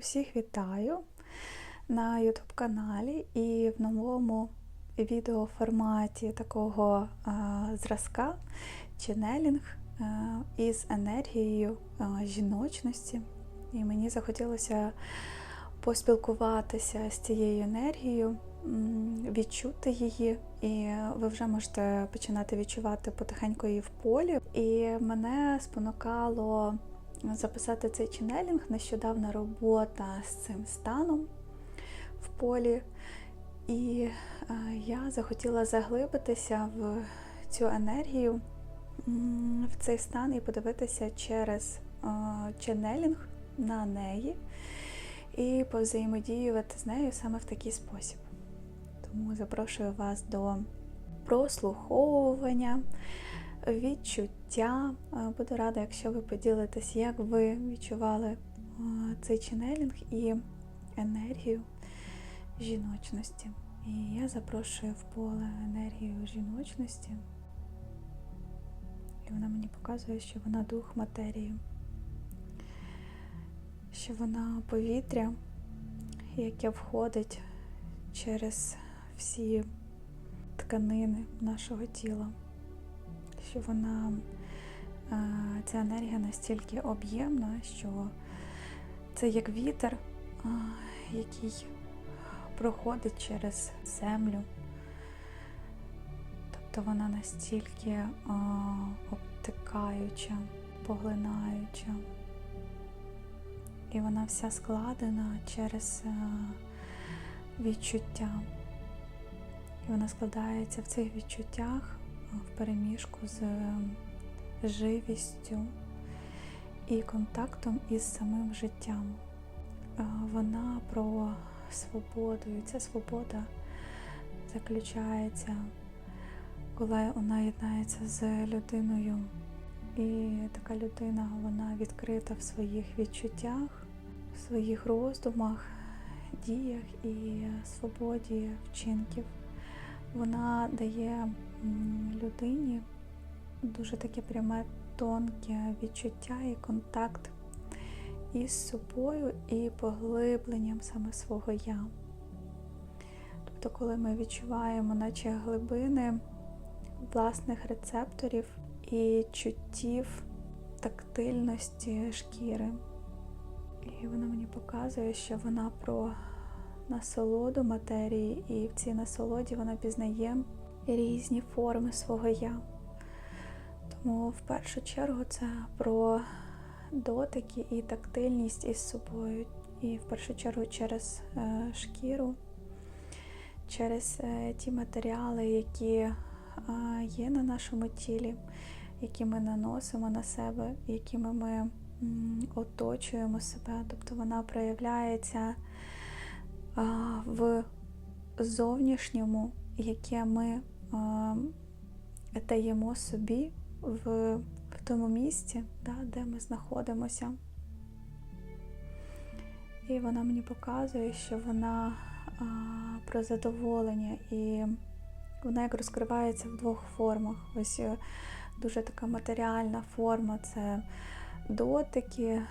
Усіх вітаю на YouTube каналі і в новому відеоформаті такого а, зразка ченелінг а, із енергією а, жіночності. І мені захотілося поспілкуватися з цією енергією, відчути її, і ви вже можете починати відчувати потихеньку її в полі. І мене спонукало записати цей ченелінг, нещодавна робота з цим станом в полі. І е, я захотіла заглибитися в цю енергію, в цей стан і подивитися через е, ченелінг на неї і повзаємодіювати з нею саме в такий спосіб. Тому запрошую вас до прослуховування, відчуття. Е, Буду рада, якщо ви поділитесь, як ви відчували е, цей ченелінг і енергію жіночності. І я запрошую в поле енергію жіночності. І вона мені показує, що вона дух матерії, що вона повітря, яке входить через всі тканини нашого тіла, що вона е, ця енергія настільки об'ємна, що це як вітер, який проходить через землю. Тобто вона настільки обтикаюча, поглинаюча. І вона вся складена через е, відчуття. І вона складається в цих відчуттях в переміжку з живістю і контактом із самим життям. Е, Вона про свободу, і ця свобода заключається, коли вона єднається з людиною. І така людина, вона відкрита в своїх відчуттях, в своїх роздумах, діях і свободі вчинків. Вона дає людині дуже таке пряме, тонке відчуття і контакт із собою і поглибленням саме свого я. Тобто, коли ми відчуваємо, наче глибини власних рецепторів і чуттів тактильності шкіри. І вона мені показує, що вона про насолоду матерії, і в цій насолоді вона пізнає різні форми свого я. Тому в першу чергу це про дотики і тактильність із собою. І в першу чергу через е, шкіру, через е, ті матеріали, які е, є на нашому тілі, які ми наносимо на себе, якими ми оточуємо себе. Тобто вона проявляється в зовнішньому, яке ми даємо собі в, в тому місці, да, де ми знаходимося. І вона мені показує, що вона а, про задоволення, і вона як розкривається в двох формах. Ось е, дуже така матеріальна форма це дотики,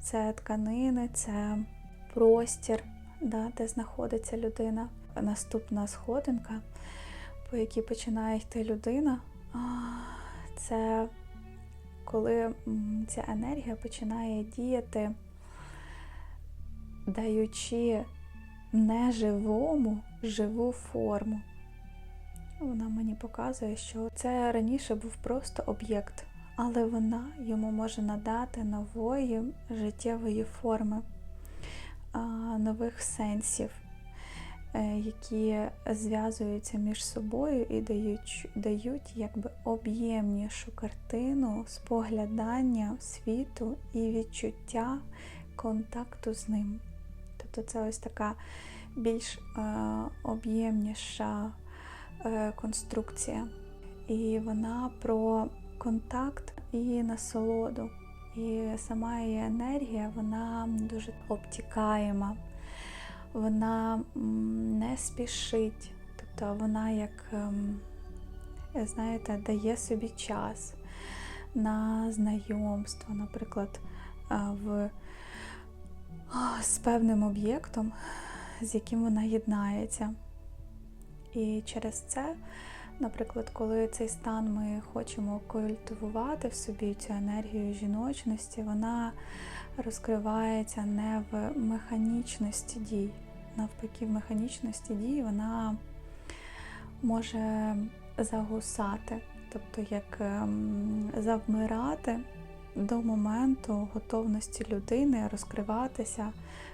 це тканини, це простір, да, де знаходиться людина. Наступна сходинка, по якій починає йти людина, це коли ця енергія починає діяти, даючи неживому живу форму. Вона мені показує, що це раніше був просто об'єкт, але вона йому може надати нової життєвої форми, нових сенсів, які зв'язуються між собою і дають, дають якби об'ємнішу картину споглядання світу і відчуття контакту з ним. Тобто це ось така більш е, об'ємніша е, конструкція. І вона про контакт і насолоду. І сама її енергія, вона дуже обтікаєма, вона не спішить, тобто вона як, ем, знаєте, дає собі час на знайомство, наприклад, е, в з певним об'єктом, з яким вона єднається. І через це, наприклад, коли цей стан ми хочемо культивувати в собі цю енергію жіночності, вона розкривається не в механічності дій. Навпаки, в механічності дій вона може загусати, тобто як ем, завмирати до моменту готовності людини розкриватися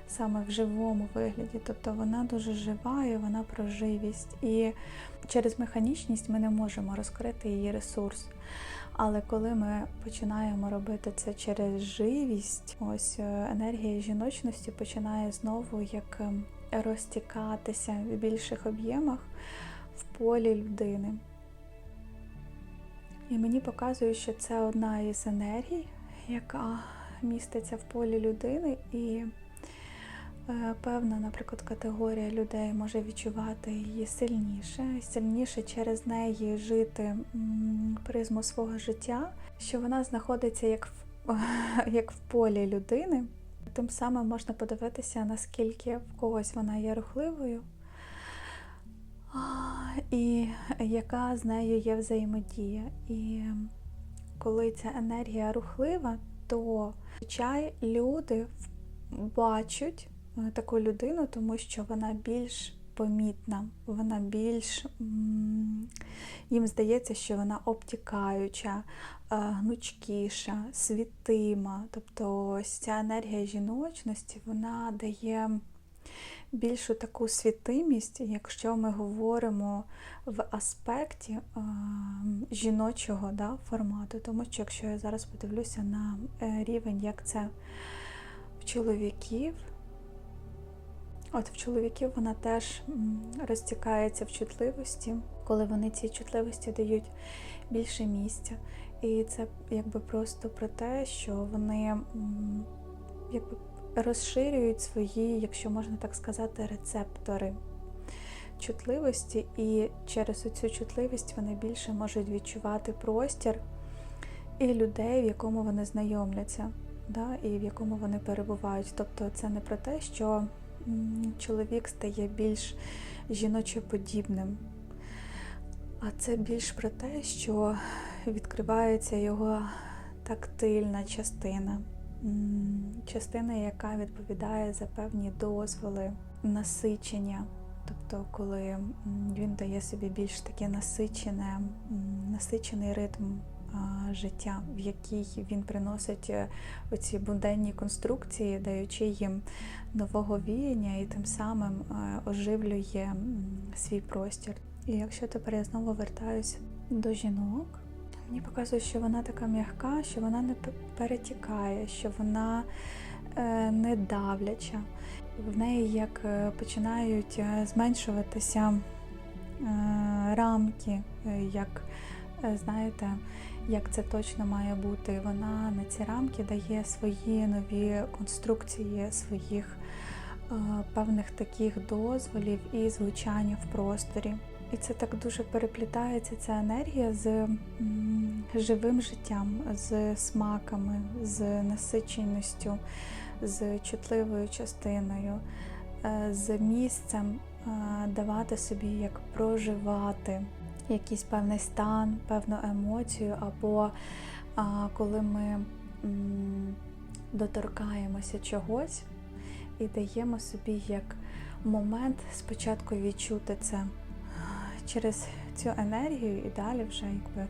саме в живому вигляді. Тобто вона дуже жива і вона про живість. І через механічність ми не можемо розкрити її ресурс. Але коли ми починаємо робити це через живість, ось е, енергія жіночності починає знову як ем, розтікатися в більших об'ємах в полі людини. І мені показує, що це одна із енергій, яка міститься в полі людини, і е, певна, наприклад, категорія людей може відчувати її сильніше, сильніше через неї жити призму свого життя, що вона знаходиться як в, як в полі людини. Тим самим можна подивитися, наскільки в когось вона є рухливою, і яка з нею є взаємодія. І коли ця енергія рухлива, то чай люди бачать е, таку людину, тому що вона більш помітна, вона більш їм здається, що вона обтікаюча, е, гнучкіша, світима. Тобто ось ця енергія жіночності вона дає більшу таку світимість, якщо ми говоримо в аспекті е, жіночого да, формату. Тому що якщо я зараз подивлюся на е, рівень, як це в чоловіків, от в чоловіків вона теж розтікається в чутливості, коли вони цій чутливості дають більше місця. І це якби просто про те, що вони якби розширюють свої, якщо можна так сказати, рецептори чутливості, і через цю чутливість вони більше можуть відчувати простір і людей, в якому вони знайомляться, да, і в якому вони перебувають. Тобто це не про те, що чоловік стає більш жіночоподібним, а це більш про те, що відкривається його тактильна частина частина, яка відповідає за певні дозволи, насичення. Тобто, коли він дає собі більш таке насичене, насичений ритм життя, в який він приносить е, оці буденні конструкції, даючи їм нового віяння і тим самим е, оживлює свій простір. І якщо тепер я знову вертаюся до жінок, Мені показує, що вона така м'яка, що вона не перетікає, що вона е, не давляча. В неї як е, починають е, зменшуватися рамки, як знаєте, як це точно має бути. Вона на ці рамки дає свої нові конструкції своїх певних таких дозволів і звучання в просторі. І це так дуже переплітається ця енергія з живим життям, з смаками, з насиченістю, з чутливою частиною, е, з місцем е, давати собі як проживати якийсь певний стан, певну емоцію, або коли ми доторкаємося чогось і даємо собі як момент спочатку відчути це через цю енергію і далі вже якби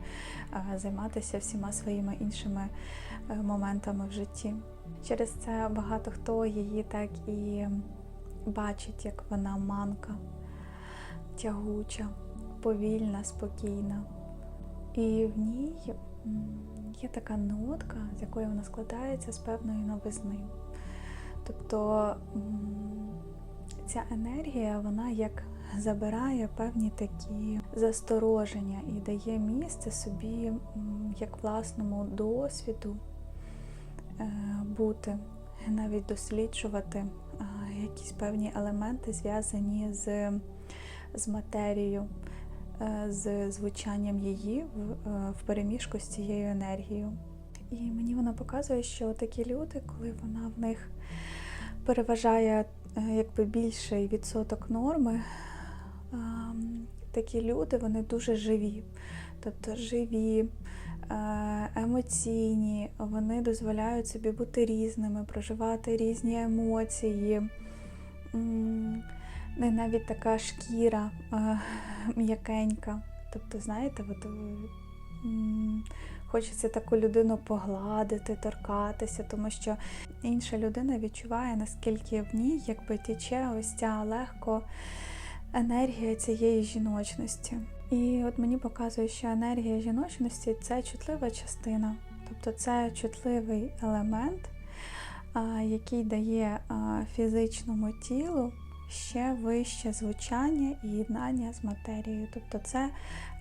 займатися всіма своїми іншими е, моментами в житті. Через це багато хто її так і бачить, як вона манка, тягуча, повільна, спокійна. І в ній є така нотка, з якої вона складається з певної новизни. Тобто ця енергія, вона як забирає певні такі застороження і дає місце собі, як власному досвіду е, бути, навіть досліджувати якісь певні елементи, зв'язані з, з матерією, е, з звучанням її в, е, в переміжку з цією енергією. І мені вона показує, що такі люди, коли вона в них переважає якби більший відсоток норми, такі люди вони дуже живі. Тобто живі, е, емоційні, вони дозволяють собі бути різними, проживати різні емоції. Не навіть така шкіра е, м'якенька. Тобто, знаєте, от, е, хочеться таку людину погладити, торкатися, тому що інша людина відчуває, наскільки в ній якби тече ось ця легко енергія цієї жіночності. І от мені показує, що енергія жіночності це чутлива частина, тобто це чутливий елемент, який дає фізичному тілу ще вище звучання і єднання з матерією. Тобто це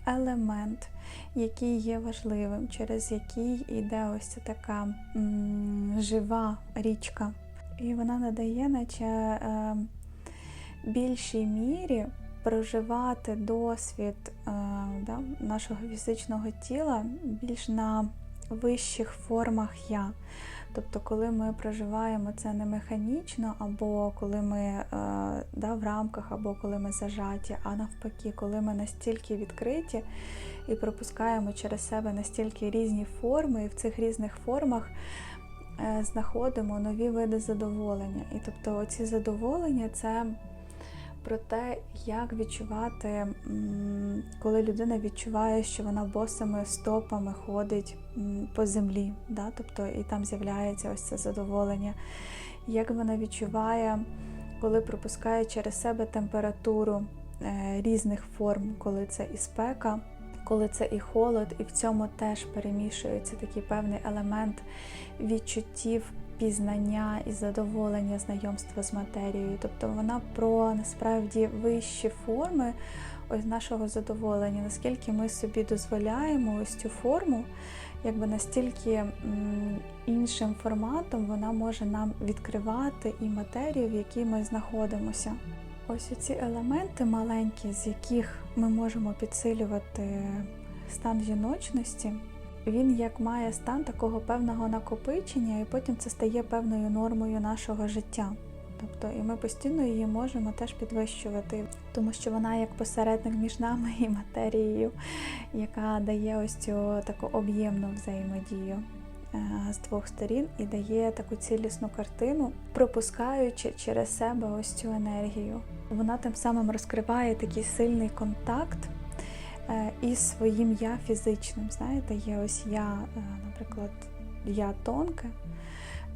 елемент, який є важливим, через який йде ось ця така м, жива річка. І вона надає, наче е, більшій мірі проживати досвід е, да, нашого фізичного тіла більш на вищих формах я. Тобто, коли ми проживаємо це не механічно, або коли ми е, да, в рамках, або коли ми зажаті, а навпаки, коли ми настільки відкриті і пропускаємо через себе настільки різні форми, і в цих різних формах е, знаходимо нові види задоволення. І тобто, оці задоволення це про те, як відчувати, коли людина відчуває, що вона босими стопами ходить по землі, да? тобто і там з'являється ось це задоволення, як вона відчуває, коли пропускає через себе температуру е, різних форм, коли це і спека, коли це і холод, і в цьому теж перемішується такий певний елемент відчуттів пізнання і задоволення знайомства з матерією. Тобто вона про насправді вищі форми ось нашого задоволення, наскільки ми собі дозволяємо ось цю форму, якби настільки іншим форматом вона може нам відкривати і матерію, в якій ми знаходимося. Ось ці елементи маленькі, з яких ми можемо підсилювати стан жіночності, він як має стан такого певного накопичення, і потім це стає певною нормою нашого життя. Тобто, і ми постійно її можемо теж підвищувати, тому що вона як посередник між нами і матерією, яка дає ось цю таку об'ємну взаємодію з двох сторін і дає таку цілісну картину, пропускаючи через себе ось цю енергію. Вона тим самим розкриває такий сильний контакт е, із своїм я фізичним. Знаєте, є ось я, е, наприклад, я тонке,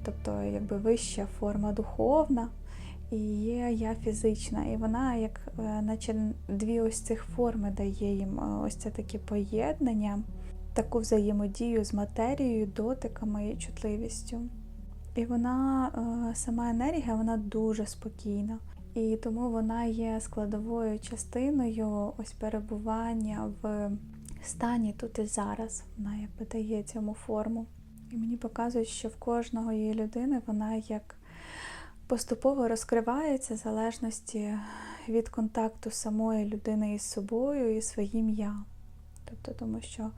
тобто якби вища форма духовна, і є я фізична. І вона, як е, наче дві ось цих форми дає їм е, ось це таке поєднання, таку взаємодію з матерією, дотиками і чутливістю. І вона, е, сама енергія, вона дуже спокійна. І тому вона є складовою частиною ось перебування в стані тут і зараз. Вона якби дає цьому форму. І мені показують, що в кожного її людини вона як поступово розкривається в залежності від контакту самої людини із собою і своїм я. Тобто, тому що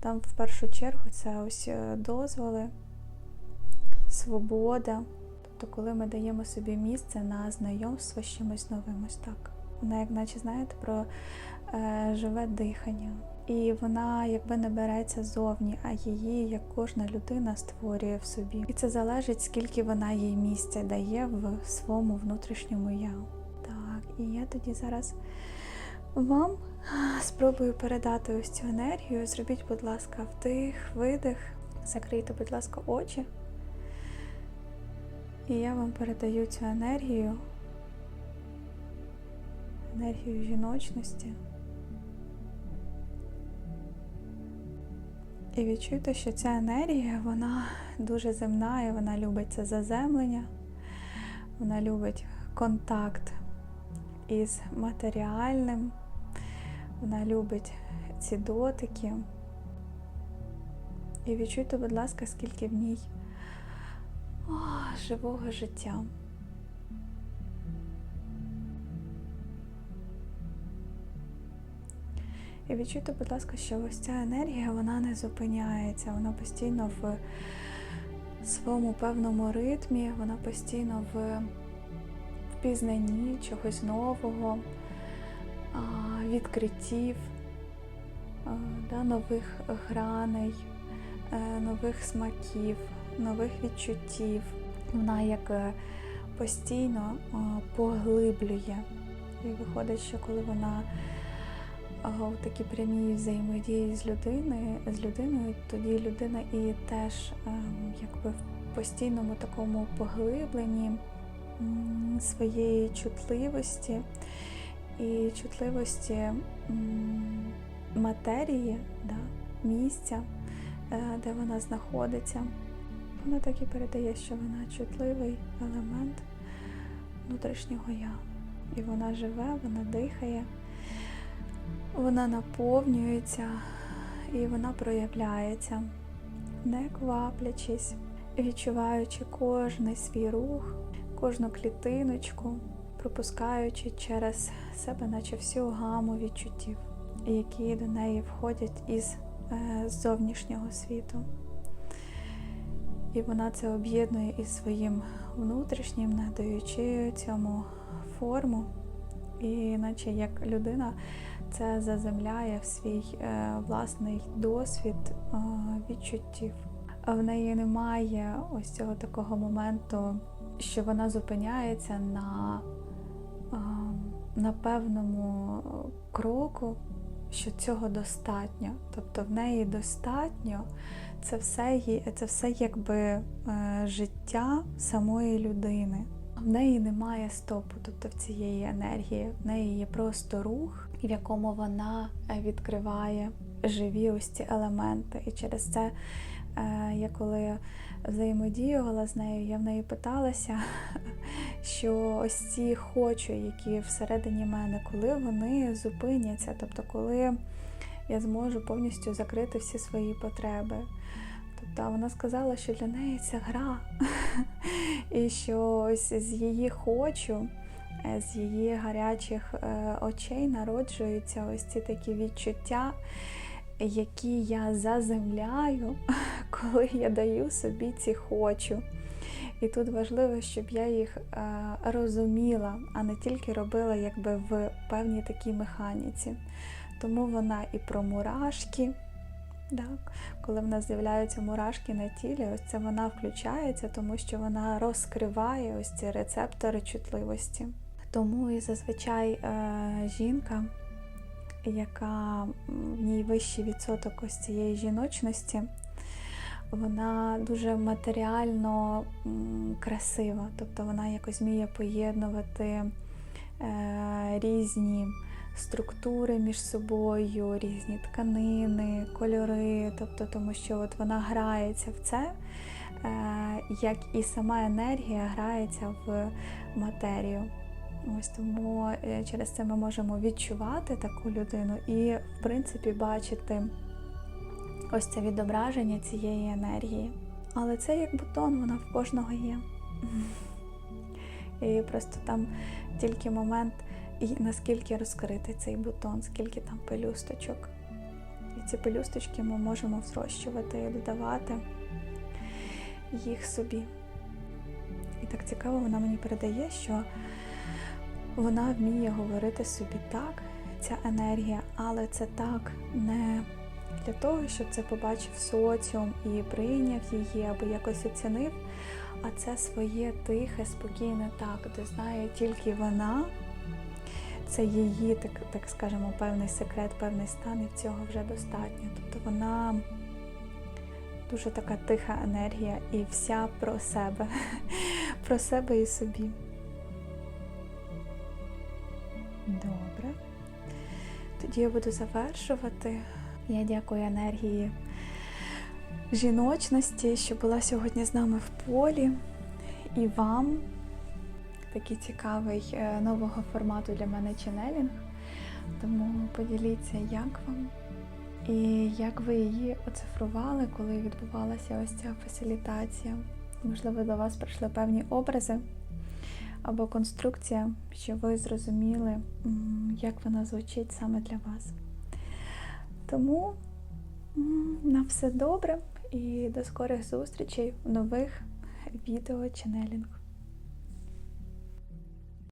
там в першу чергу це ось е, дозволи, свобода. Тобто, коли ми даємо собі місце на знайомство з чимось новим, ось так. Вона, як наче, знаєте, про е, живе дихання. І вона якби не береться зовні, а її, як кожна людина, створює в собі. І це залежить, скільки вона їй місця дає в своєму внутрішньому я. Так, і я тоді зараз вам спробую передати ось цю енергію. Зробіть, будь ласка, вдих, видих, закрийте, будь ласка, очі. І я вам передаю цю енергію, енергію жіночності. І відчуйте, що ця енергія, вона дуже земна і вона любить це заземлення, вона любить контакт із матеріальним, вона любить ці дотики. І відчуйте, будь ласка, скільки в ній о, живого життя. І відчуйте, будь ласка, що ось ця енергія вона не зупиняється, вона постійно в своєму певному ритмі, вона постійно в впізнанні чогось нового, відкриттів, нових граней, е, нових смаків, нових відчуттів. Вона як е, постійно поглиблює. І виходить, що коли вона в такій прямій взаємодії з людиною, з людиною, тоді людина і теж ем, якби в постійному такому поглибленні своєї чутливості і чутливості матерії, да, місця, е, де вона знаходиться. Вона так і передає, що вона чутливий елемент внутрішнього я. І вона живе, вона дихає, вона наповнюється і вона проявляється, не кваплячись, відчуваючи кожний свій рух, кожну клітиночку, пропускаючи через себе, наче всю гаму відчуттів, які до неї входять із е, зовнішнього світу. І вона це об'єднує із своїм внутрішнім, надаючи цьому форму, і наче як людина це заземляє в свій е, власний досвід е, відчуттів. В неї немає ось цього такого моменту, що вона зупиняється на, на певному кроку, що цього достатньо. Тобто в неї достатньо це все, це все якби е, життя самої людини. В неї немає стопу, тобто в цієї енергії. В неї є просто рух, в якому вона е, відкриває живі ось ці елементи. І через це е, я коли взаємодіювала з нею, я в неї питалася, що ось ці хочу, які всередині мене, коли вони зупиняться, тобто коли я зможу повністю закрити всі свої потреби. Тобто вона сказала, що для неї це гра, і що ось з її хочу, е, з її гарячих е, очей народжуються ось ці такі відчуття, які я заземляю, коли я даю собі ці хочу. І тут важливо, щоб я їх е, розуміла, а не тільки робила якби в певній такій механіці. Тому вона і про мурашки. Так, коли в нас з'являються мурашки на тілі, ось це вона включається, тому що вона розкриває ось ці рецептори чутливості. Тому і зазвичай е, жінка, яка в ній вищий відсоток ось цієї жіночності, вона дуже матеріально красива, тобто вона якось вміє поєднувати е, різні структури між собою, різні тканини, кольори, тобто тому що от вона грається в це, е, як і сама енергія грається в матерію. Ось тому е, через це ми можемо відчувати таку людину і, в принципі, бачити ось це відображення цієї енергії. Але це як бутон, вона в кожного є. І просто там тільки момент, і наскільки розкрити цей бутон, скільки там пелюсточок. І ці пелюсточки ми можемо зрощувати і додавати їх собі. І так цікаво, вона мені передає, що вона вміє говорити собі так, ця енергія, але це так не для того, щоб це побачив соціум і прийняв її або якось оцінив, а це своє тихе, спокійне так, де знає тільки вона. Це її, так, так скажемо, певний секрет, певний стан, і цього вже достатньо. Тобто вона дуже така тиха енергія і вся про себе, про себе і собі. Добре. Тоді я буду завершувати. Я дякую енергії жіночності, що була сьогодні з нами в полі, і вам такий цікавий е, нового формату для мене ченелінг. Тому поділіться, як вам і як ви її оцифрували, коли відбувалася ось ця фасилітація. Можливо, до вас прийшли певні образи або конструкція, що ви зрозуміли, як вона звучить саме для вас. Тому на все добре і до скорих зустрічей в нових відео ченелінг.